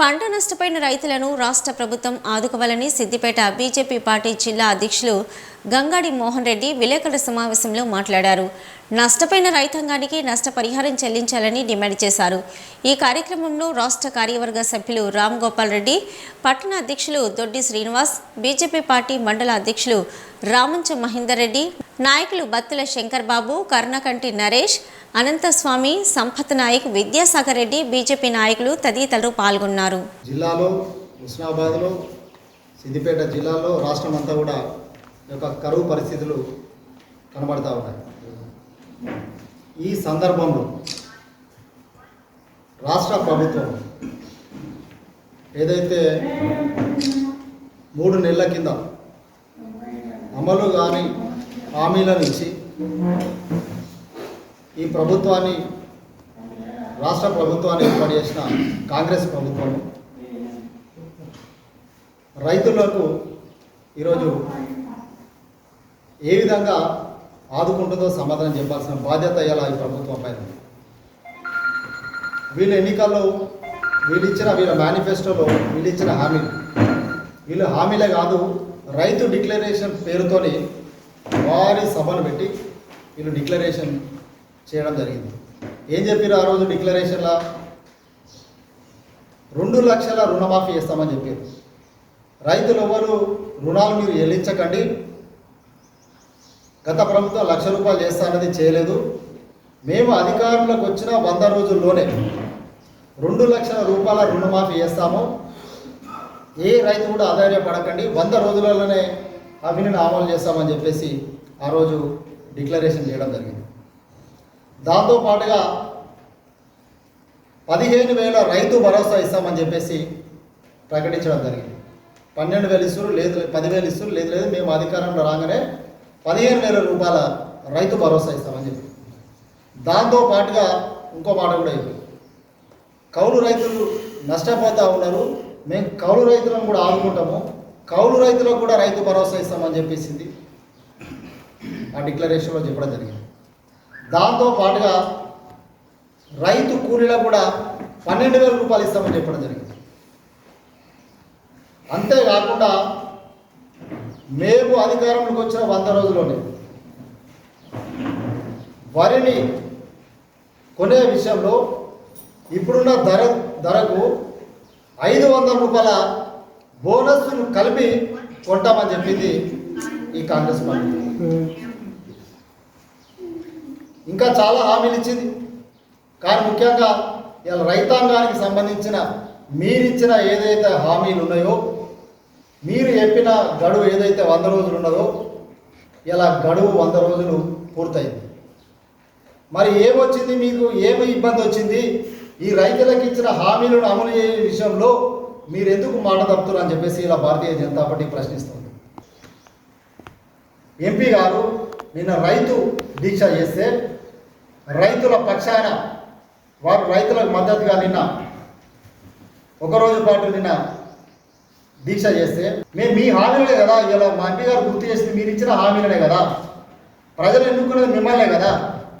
పంట నష్టపోయిన రైతులను రాష్ట్ర ప్రభుత్వం ఆదుకోవాలని సిద్దిపేట బీజేపీ పార్టీ జిల్లా అధ్యక్షులు గంగాడి మోహన్ రెడ్డి విలేకరుల సమావేశంలో మాట్లాడారు. నష్టపోయిన రైతాంగానికి నష్టపరిహారం చెల్లించాలని డిమాండ్ చేశారు. ఈ కార్యక్రమంలో రాష్ట్ర కార్యవర్గ సభ్యులు రామ్ గోపాల్ రెడ్డి పట్టణ అధ్యక్షులు దొడ్డి శ్రీనివాస్ బీజేపీ పార్టీ మండల అధ్యక్షులు రామంచ మహేందర్ రెడ్డి నాయకులు బత్తుల శంకర్ బాబు కర్ణకంటి నరేష్ అనంతస్వామి సంపత్ నాయక్ విద్యాసాగర్ రెడ్డి బీజేపీ నాయకులు తదితరులు పాల్గొన్నారు. జిల్లాలో హుస్నాబాద్లో సిద్దిపేట జిల్లాలో రాష్ట్రం అంతా కూడా యొక్క కరువు పరిస్థితులు కనబడతా ఉన్నాయి. ఈ సందర్భంలో రాష్ట్ర ప్రభుత్వం ఏదైతే మూడు నెలల కింద అమలు కాని హామీలను ఇచ్చి ఈ ప్రభుత్వాన్ని రాష్ట్ర ప్రభుత్వాన్ని ఏర్పాటు చేసిన కాంగ్రెస్ ప్రభుత్వం. రైతులకు ఈరోజు ఏ విధంగా ఆదుకుంటుందో సమాధానం చెప్పాల్సిన బాధ్యత ఇలా ఈ ప్రభుత్వం పైన? వీళ్ళ ఎన్నికల్లో వీళ్ళు ఇచ్చిన వీళ్ళ మేనిఫెస్టోలో వీళ్ళు ఇచ్చిన హామీలు. వీళ్ళు హామీలే కాదు రైతు డిక్లరేషన్ పేరుతోని వారి సభను పెట్టి వీళ్ళు డిక్లరేషన్ చేయడం జరిగింది. ఏం చెప్పారు ఆ రోజు డిక్లరేషన్లా? రెండు లక్షల రుణమాఫీ చేస్తామని చెప్పారు రైతులు ఎవరు? రుణాలు మీరు చెల్లించకండి. గత ప్రభుత్వం లక్ష రూపాయలు చేస్తానది చేయలేదు. మేము అధికారంలోకి వచ్చిన వంద రోజుల్లోనే రెండు లక్షల రూపాయల రుణమాఫీ చేస్తాము. ఏ రైతు కూడా ఆదాయపడకండి వంద రోజులలోనే అవినీని అమలు చేస్తామని చెప్పేసి ఆ రోజు డిక్లరేషన్ చేయడం జరిగింది. దాంతో పాటుగా పదిహేను వేల రైతు భరోసా ఇస్తామని చెప్పేసి ప్రకటించడం జరిగింది. పన్నెండు వేలు ఇస్తారు లేదు పదివేలు ఇస్తురు లేదు లేదు మేము అధికారంలో రాగానే పదిహేను వేల రూపాయల రైతు భరోసా ఇస్తామని చెప్పి. దాంతో పాటుగా ఇంకో మాట కూడా అయిపోయింది కౌలు రైతులు నష్టపోతూ ఉన్నారు. మేము కౌలు రైతులను కూడా ఆదుకుంటాము. కౌలు రైతులకు కూడా రైతు భరోసా ఇస్తామని చెప్పేసింది. ఆ డిక్లరేషన్లో చెప్పడం జరిగింది. దాంతో పాటుగా రైతు కూలీలకు కూడా పన్నెండు వేల రూపాయలు ఇస్తామని చెప్పడం జరిగింది. అంతేకాకుండా మేము అధికారంలోకి వచ్చిన వంద రోజుల్లోనే వరిని కొనే విషయంలో ఇప్పుడున్న ధర ధరకు ఐదు వందల రూపాయల బోనస్ను కలిపి కొంటామని చెప్పింది ఈ కాంగ్రెస్ పార్టీ. ఇంకా చాలా హామీలు ఇచ్చింది. కానీ ముఖ్యంగా ఇలా రైతాంగానికి సంబంధించిన మీరిచ్చిన ఏదైతే హామీలు ఉన్నాయో మీరు చెప్పిన గడువు ఏదైతే వంద రోజులు ఉన్నదో ఇలా గడువు వంద రోజులు పూర్తయింది. మరి ఏమొచ్చింది మీకు? ఏమి ఇబ్బంది వచ్చింది? ఈ రైతులకు ఇచ్చిన హామీలను అమలు చేయ విషయంలో మీరు ఎందుకు మాట తప్పుతున్నారు అని చెప్పేసి ఇలా భారతీయ జనతా పార్టీ ప్రశ్నిస్తుంది. ఎంపీ గారు నిన్న రైతు దీక్ష చేస్తే రైతుల పక్షాన వారు రైతులకు మద్దతుగా నిన్న ఒకరోజు పాటు నిన్న దీక్ష చేస్తే మేము మీ హామీలనే కదా ఇలా మా ఎంపీ గారు గుర్తు చేస్తే మీరు ఇచ్చిన హామీలనే కదా. ప్రజలు ఎన్నుకున్నది మిమ్మల్నే కదా.